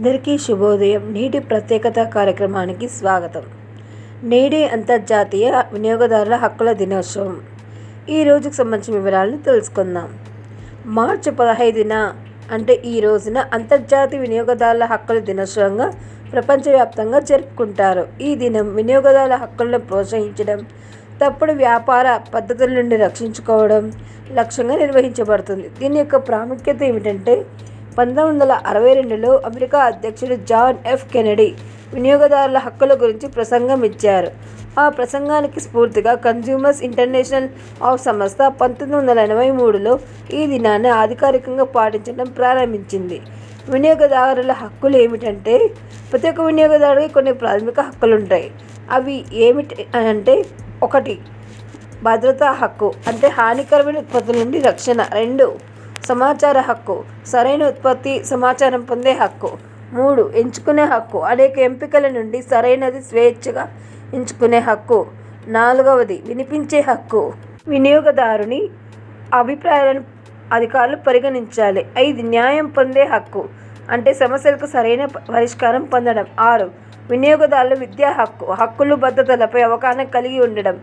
అందరికీ శుభోదయం. నేటి ప్రత్యేకత కార్యక్రమానికి స్వాగతం. నేడే అంతర్జాతీయ వినియోగదారుల హక్కుల దినోత్సవం. ఈ రోజుకు సంబంధించిన వివరాలను తెలుసుకుందాం. మార్చి పదహైదున అంటే ఈ రోజున అంతర్జాతీయ వినియోగదారుల హక్కుల దినోత్సవంగా ప్రపంచవ్యాప్తంగా జరుపుకుంటారు. ఈ దినం వినియోగదారుల హక్కులను ప్రోత్సహించడం తప్పుడు వ్యాపార పద్ధతుల నుండి రక్షించుకోవడం లక్ష్యంగా నిర్వహించబడుతుంది. దీని యొక్క ప్రాముఖ్యత ఏమిటంటే పంతొమ్మిది వందల అరవై రెండులో అమెరికా అధ్యక్షుడు జాన్ ఎఫ్ కెనడీ వినియోగదారుల హక్కుల గురించి ప్రసంగం ఇచ్చారు. ఆ ప్రసంగానికి స్ఫూర్తిగా కన్జ్యూమర్స్ ఇంటర్నేషనల్ ఆఫ్ సంస్థ పంతొమ్మిది వందల ఎనభై మూడులో ఈ దినాన్ని అధికారికంగా పాటించడం ప్రారంభించింది. వినియోగదారుల హక్కులు ఏమిటంటే ప్రతి ఒక్క వినియోగదారుడికి కొన్ని ప్రాథమిక హక్కులు ఉంటాయి అవి ఏమిటి అంటే ఒకటి భద్రతా హక్కు అంటే హానికరమైన ఉత్పత్తుల నుండి రక్షణ. రెండు సమాచార హక్కు సరైన ఉత్పత్తి సమాచారం పొందే హక్కు. మూడు ఎంచుకునే హక్కు. అనేక ఎంపికల నుండి సరైనది స్వేచ్ఛగా ఎంచుకునే హక్కు. నాలుగవది వినిపించే హక్కు. వినియోగదారుని అభిప్రాయాలను అధికారులు పరిగణించాలి. ఐదు న్యాయం పొందే హక్కు. అంటే సమస్యలకు సరైన పరిష్కారం పొందడం. ఆరు వినియోగదారుల విద్యా హక్కు. హక్కులు భద్రతలపై అవగాహన కలిగి ఉండడం.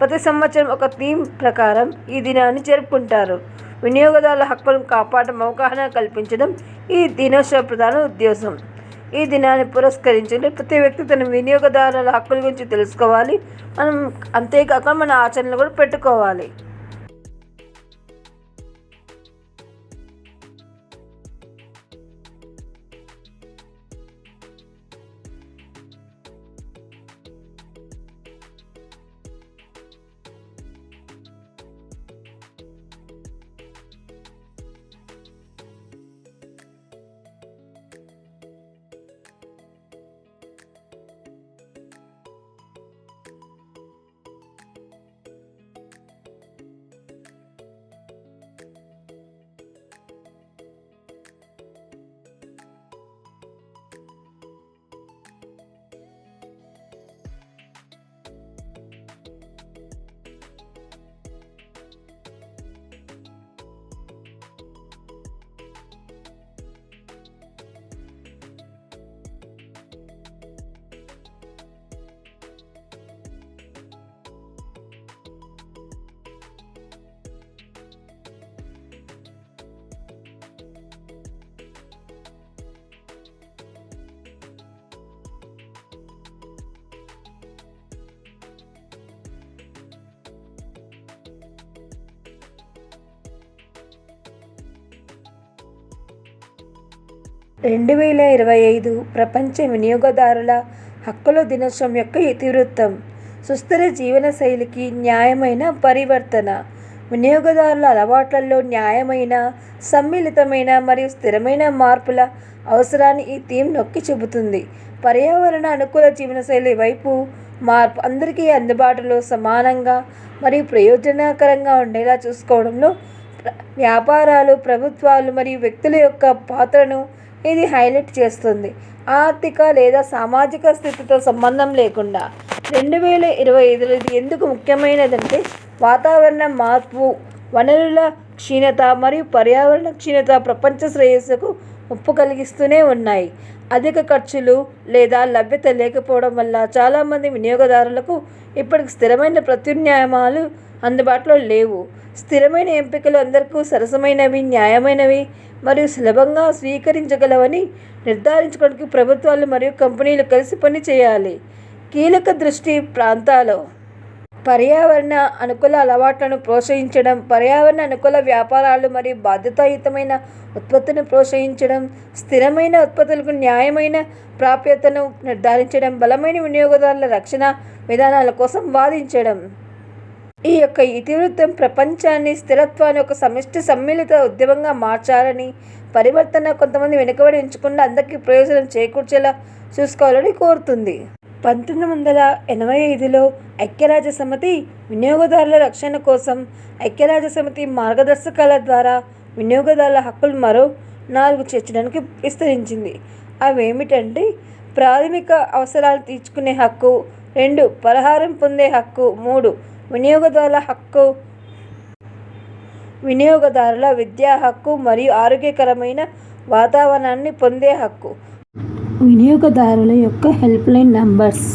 ప్రతి సంవత్సరం ఒక థీమ్ ప్రకారం ఈ దినాన్ని జరుపుకుంటారు. వినియోగదారుల హక్కులను కాపాడడం అవగాహన కల్పించడం ఈ దినోత్సవ ప్రధాన ఉద్దేశం. ఈ దినాన్ని పురస్కరించండి ప్రతి వ్యక్తి తన వినియోగదారుల హక్కుల గురించి తెలుసుకోవాలి. మనం అంతేకాక మన ఆచరణలు కూడా పెట్టుకోవాలి. రెండు వేల ఇరవై ఐదు ప్రపంచ వినియోగదారుల హక్కుల దినోత్సవం యొక్క ఇతివృత్తం. సుస్థిర జీవనశైలికి న్యాయమైన పరివర్తన. వినియోగదారుల అలవాట్లలో న్యాయమైన సమ్మిళితమైన మరియు స్థిరమైన మార్పుల అవసరాన్ని ఈ థీమ్ నొక్కి చెబుతుంది పర్యావరణ అనుకూల జీవనశైలి వైపు మార్పు అందరికీ అందుబాటులో సమానంగా మరియు ప్రయోజనకరంగా ఉండేలా చూసుకోవడంలో వ్యాపారాలు ప్రభుత్వాలు మరియు వ్యక్తుల యొక్క పాత్రను ఇది హైలైట్ చేస్తుంది. ఆర్థిక లేదా సామాజిక స్థితితో సంబంధం లేకుండా రెండు వేల ఇరవై ఐదులో ఇది ఎందుకు ముఖ్యమైనదంటే వాతావరణ మార్పు వనరుల క్షీణత మరియు పర్యావరణ క్షీణత ప్రపంచ శ్రేయస్సుకు ముప్పు కలిగిస్తూనే ఉన్నాయి. అధిక ఖర్చులు లేదా లభ్యత లేకపోవడం వల్ల చాలామంది వినియోగదారులకు ఇప్పటికి స్థిరమైన ప్రత్యున్యాయమాలు అందుబాటులో లేవు. స్థిరమైన ఎంపికలు అందరికీ సరసమైనవి న్యాయమైనవి మరియు సులభంగా స్వీకరించగలవని నిర్ధారించుకోవడానికి ప్రభుత్వాలు మరియు కంపెనీలు కలిసి పనిచేయాలి. కీలక దృష్టి ప్రాంతాలు. పర్యావరణ అనుకూల అలవాట్లను ప్రోత్సహించడం పర్యావరణ అనుకూల వ్యాపారాలు మరియు బాధ్యతాయుతమైన ఉత్పత్తిని ప్రోత్సహించడం స్థిరమైన ఉత్పత్తులకు న్యాయమైన ప్రాప్యతను నిర్ధారించడం బలమైన వినియోగదారుల రక్షణ విధానాల కోసం వాదించడం. ఈ యొక్క ఇతివృత్తం ప్రపంచాన్ని స్థిరత్వాన్ని ఒక సమిష్టి సమ్మిళిత ఉద్యమంగా మార్చాలని పరివర్తన కొంతమంది వెనుకబడి ఉంచకుండా అందరికీ ప్రయోజనం చేకూర్చేలా చూసుకోవాలని కోరుతుంది. పంతొమ్మిది వందల ఎనభై ఐదులో ఐక్యరాజ్య సమితి వినియోగదారుల రక్షణ కోసం ఐక్యరాజ్య సమితి మార్గదర్శకాల ద్వారా వినియోగదారుల హక్కులు మరో నాలుగు చేర్చడానికి విస్తరించింది. అవి ఏమిటంటే ప్రాథమిక అవసరాలు తీర్చుకునే హక్కు రెండు పరిహారం పొందే హక్కు మూడు వినియోగదారుల హక్కు వినియోగదారుల విద్యా హక్కు మరియు ఆరోగ్యకరమైన వాతావరణాన్ని పొందే హక్కు. వినియోగదారుల యొక్క హెల్ప్లైన్ నంబర్స్